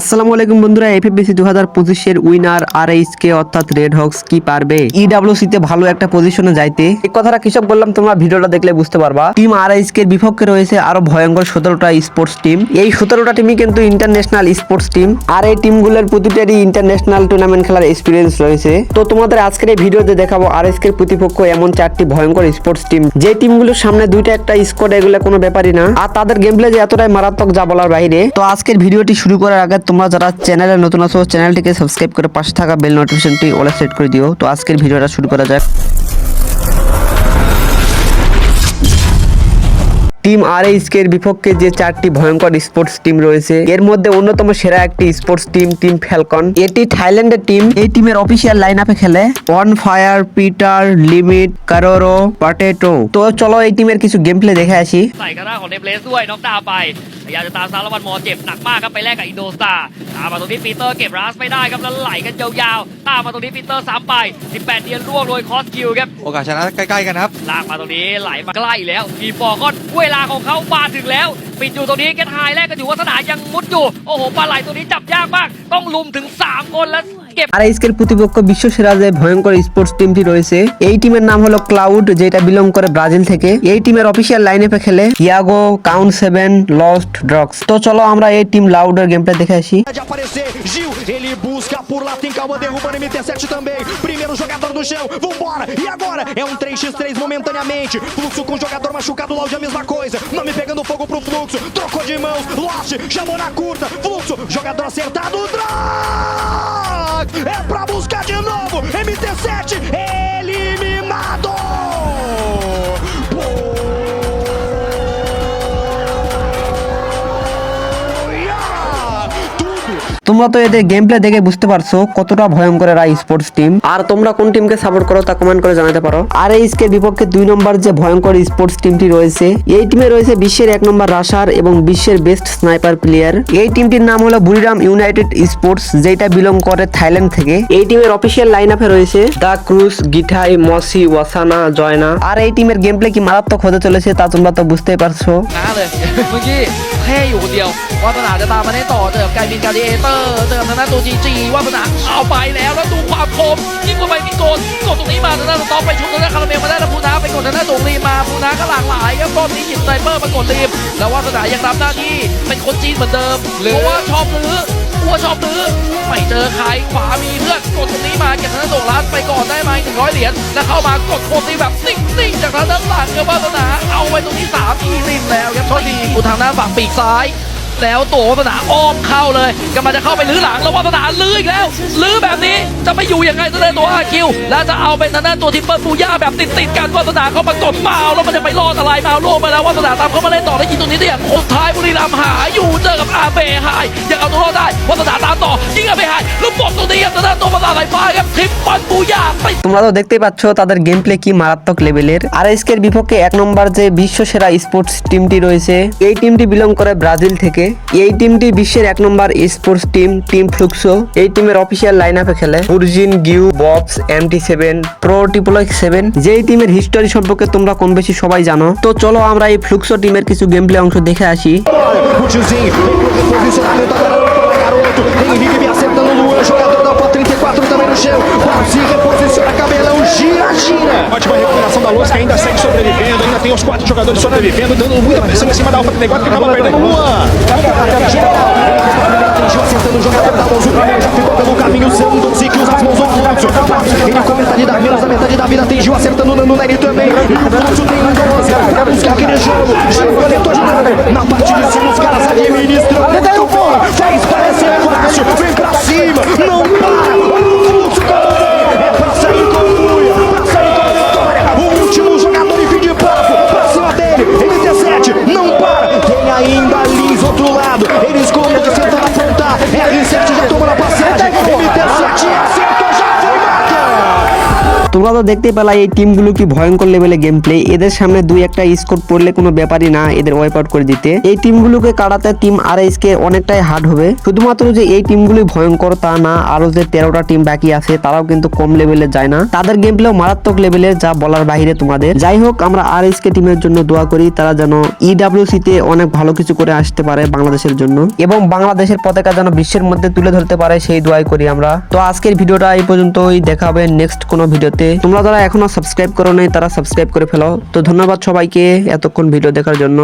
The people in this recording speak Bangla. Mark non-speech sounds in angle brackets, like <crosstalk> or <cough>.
আসসালামু আলাইকুম বন্ধুরা এফএফবিসি দু হাজার পঁচিশের উইনার আর কে অর্থাৎ রেড হক্স কি পারবে? ইডাব্লিউসি তে ভালো একটা পজিশনে যাইতে। এই কথাটা কৃষক বললাম তোমরা? ভিডিওটা দেখলে বুঝতে পারবা। টিম আর কে বিপক্ষে রয়েছে আরও ভয়ঙ্কর সতেরোটা স্পোর্টস টিম এই সতেরোটা টিমই কিন্তু ইন্টারন্যাশনাল স্পোর্টস টিম আর এই টিমগুলোর প্রতিটারই ইন্টারন্যাশনাল টুর্নামেন্ট খেলার এক্সপিরিয়েন্স রয়েছে। তো তোমাদের আজকের এই ভিডিওতে দেখাবো আর কে প্রতিপক্ষ এমন চারটি ভয়ঙ্কর স্পোর্টস টিম যে টিমগুলোর সামনে দুইটা একটা স্কোয়াড এগুলো কোনো ব্যাপারই না। আর তাদের গেম প্লে যে এতটাই মারাত্মক যা বলার বাইরে। তো আজকের ভিডিওটি শুরু করার আগে তোমরা যারা চ্যানেলে নতুন আছো, চ্যানেলটিকে সাবস্ক্রাইব করে পাশে থাকা বেল নোটিফিকেশনটি ওলা সেট করে দিও। তো আজকের ভিডিওটা শুরু করা যাক। টিম আর এর বিপক্ষে যে চারটি ভয়ঙ্কর স্পোর্টস টিম রয়েছে এর মধ্যে অন্যতম সেরা একটি স্পোর্টস টিম টিম ফ্যালকন এটি থাইল্যান্ডের টিম এই টিমের অফিসিয়াল লাইন আপে খেলে on fire Peter limit কারোরো potato তো চলো এই টিমের কিছু গেম প্লে দেখে আসি ใส่กระด้างของเนมเลสด้วยน็อกดาวน์ไปพยายามจะตามซาร์วันมอเจ็บหนักมากครับไปแลกกับอินโดสตาร์ตามมาตรงนี้ปีเตอร์เก็บรัสไม่ได้ครับแล้วไหลกันยาวๆตามมาตรงนี้ปีเตอร์ซ้ำไป 18 เดียนร่วงโดยคอสคิวครับ โอกาสชนะใกล้ๆกันครับ ลากมาตรงนี้ไหลมาใกล้แล้วอีฟอร์ก็เวลา ของเขามาถึงแล้ว ปิดอยู่ตรงนี้แกทายแรกก็อยู่วัฒนายังมุดอยู่ โอ้โหปลาไหลตัวนี้จับยากมาก ต้องลุมถึง 3 คนแล้ว আর এর প্রতিপক্ষ বিশ্ব সেরা যে ভয়ঙ্কর স্পোর্টস টিমটি রয়েছে এই টিমের নাম হলো ক্লাউড যেটা বিলং করে ব্রাজিল থেকে এই টিমের অফিসিয়াল লাইন আপে খেলে Yago count seven lost drugs তো চলো আমরা এই টিম লাউডের গেমটা দেখে আসি de aparecer. Gil, ele busca por lá, tem calma, derrubando MT7 também. Primeiro jogador no chão, vambora. E agora? É um 3x3 momentaneamente. Fluxo com o jogador machucado, Loud a mesma coisa. Nome pegando fogo pro fluxo, trocou de mãos. Lost chamou na curta. Fluxo, jogador acertado. Drag! É pra buscar de novo. MT7 eliminado. তোমরা তো এদের গেম প্লে দেখে বুঝতে পারছ কতটা ভয়ঙ্কর এরা স্পোর্টস টিম আর তোমরা কোন টিমকে সাপোর্ট করো তা কমেন্ট করে জানাতে পারো। আর এই কে বিপক্ষে দুই নম্বর যে ভয়ঙ্কর স্পোর্টস টিমটি রয়েছে এই টিমে রয়েছে বিশ্বের এক নম্বর রাশার এবং বিশ্বের বেস্ট স্নাইপার প্লেয়ার এই টিমটির নাম হলো বুড়িরাম ইউনাইটেড স্পোর্টস যেটা বিলং করে থাইল্যান্ড থেকে। এই টিমের অফিসিয়াল লাইন আপে রয়েছে দা ক্রুজ গিঠাই মসি ওয়াসানা জয়না। আর এই টিমের গেম প্লে কি মারাত্মক হতে চলেছে তা তোমরা তো বুঝতেই পারছ। <laughs> เลยเมื่อกี้แค่อยู่คนเดียววาสนาจะตามมาได้ต่อเจอกับไกบินกาเดเตอร์เจอกับทางด้านตัวจีจีวาสนาเอาไปแล้วแล้วดูความคมยิ่งกว่าไปมีโกนกดตรงนี้มาทางด้านต็อปไปชนทางด้านคาราเมลมาได้แล้วพูนาไปกดทางด้านตรงรีมาพูนาก็หลากหลายครับรอบนี้หยิบไซเปอร์มากดรีมแล้ววาสนายังรับหน้าที่เป็นคนจีนเหมือนเดิมเพราะว่าชอบลื้อเพราะว่าชอบลื้อไม่เจอใครขวามีเพื่อนกดตรงนี้มาเก็บทางด้านตรงรัสไปก่อนได้ไหมหนึ่งร้อยเหรียญแล้วเข้ามากดโคตรีแบบนิ่งๆจากทางด้านหลังครับวาสนาเอาไปตรงนี้สามอีริมแล้ว อุทางด้านฝั่งปีกซ้าย แล้วตัววัฒนาอ้อมเข้าเลยกำลังจะเข้าไปลื้อหลังแล้ววัฒนาลื้ออีกแล้ว ลื้อแบบนี้จะไปอยู่ยังไงซะเลยตัวอาคิว แล้วจะเอาเป็นทางด้านตัวทิปเปอร์ฟูย่าแบบติดติดกันวัฒนาเข้ามากดเมาแล้วมันจะไปรอดอะไรเมาล่วงไปแล้ววัฒนาตามเข้ามาเล่นต่อได้ยิงตรงนี้ได้อย่างสุดท้ายบุรีรัมย์หาอยู่เจอกับอาเบหายยังเอาตัวรอดได้วัฒนาตามต่อ ยิงอาเบหายแล้วบดตรงนี้ครับทางด้านตัววัฒนาไหลฟ้าครับทิปเปอร์ฟูย่าไป তোমরা তো দেখতেই পাচ্ছ তাদের গেম প্লে কি মারাত্মক লেভেলের আর এর বিপক্ষে এক নম্বর যে বিশ্ব সেরা স্পোর্টস টিমটি রয়েছে এই টিমটি বিলং করে ব্রাজিল থেকে এই টিমটি বিশ্বের এক number sports team team Fluxo এই টিমের অফিসিয়াল লাইন আপে খেলে উর্জিন গিউ ববস এমটি সেভেন প্রো টিপোলক সেভেন যেই টিমের হিস্টোরি সম্পর্কে তোমরা কম বেশি সবাই জানো তো চলো আমরা এই ফ্লুক্সো টিমের কিছু গেম প্লে অংশ দেখে আসি O acertando no Luan, jogador da UPA 34 também no chão. Quase reposiciona cabelão, gira, gira. Ótima recuperação da Luz, que ainda segue sobrevivendo. Ainda tem os quatro jogadores sobrevivendo, dando muita pressão em cima da Alpha 34, que acaba perdendo o Luan. Acertando o jogador da Luz. O primeiro já ficou pelo caminho, usando o Zique, usa as mãos ocultas. Ele com metade da menos da metade da vida, atingiu acertando o Nano Neri também. E o Fluxo tem um 12. Vai buscar aquele jogo. Chegou, de novo. Na parte de cima, তোমরা তো দেখতে পেলা এই টিমগুলো কি ভয়ঙ্কর লেভেলে গেম প্লে এদের সামনে দুই একটা স্কোর পড়লে কোনো ব্যাপারই না, এদের ওয়াইপ আউট করে দিতে। এই টিমগুলোকে কাটাতে টিম আর কে অনেকটাই হার্ড হবে। শুধুমাত্র যে এই টিমগুলি ভয়ঙ্কর তা না আরও যে তেরোটা টিম বাকি আছে, তারাও কিন্তু কম লেভেলে যায় না। তাদের গেম প্লেও মারাত্মক লেভেলের যা বলার বাইরে তোমাদের। যাই হোক, আমরা আর কে টিমের জন্য দোয়া করি, তারা যেন ইডাব্লিউসি তে অনেক ভালো কিছু করে আসতে পারে বাংলাদেশের জন্য। এবং বাংলাদেশের পতাকা যেন বিশ্বের মধ্যে তুলে ধরতে পারে, সেই দোয়াই করি আমরা। তো আজকের ভিডিওটা এই পর্যন্তই, দেখা হবে নেক্সট কোনো ভিডিওতে তোমরা যারা এখনও সাবস্ক্রাইব করো নাই, তারা সাবস্ক্রাইব করে ফেলো। তো ধন্যবাদ সবাইকে এতক্ষণ ভিডিও দেখার জন্য।